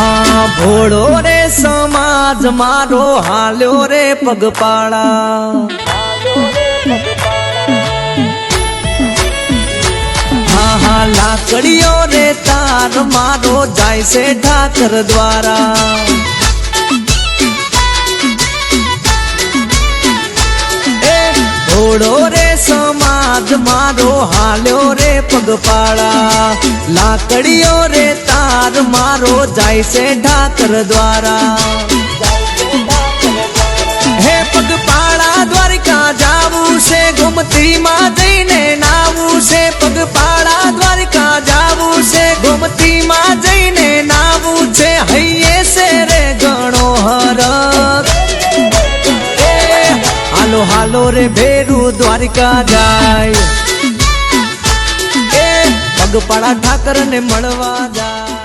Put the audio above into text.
હા, ભોળો રે સમાજ, મારો હાલ્યો રે પગપાળા. હા હા, લાકડીઓ રે તાર, મારો જાય છે ઠાકર દ્વારા. ઘોડો રે સમાજ મારો હાલ્યો રે પગપાળા. લાકડીઓ રે તાર મારો જાય છે ઢાકર દ્વારા. હાલો રે ભેરું દ્વારિકા જાય. પગપાળા ઠાકર ને મળવા જાય.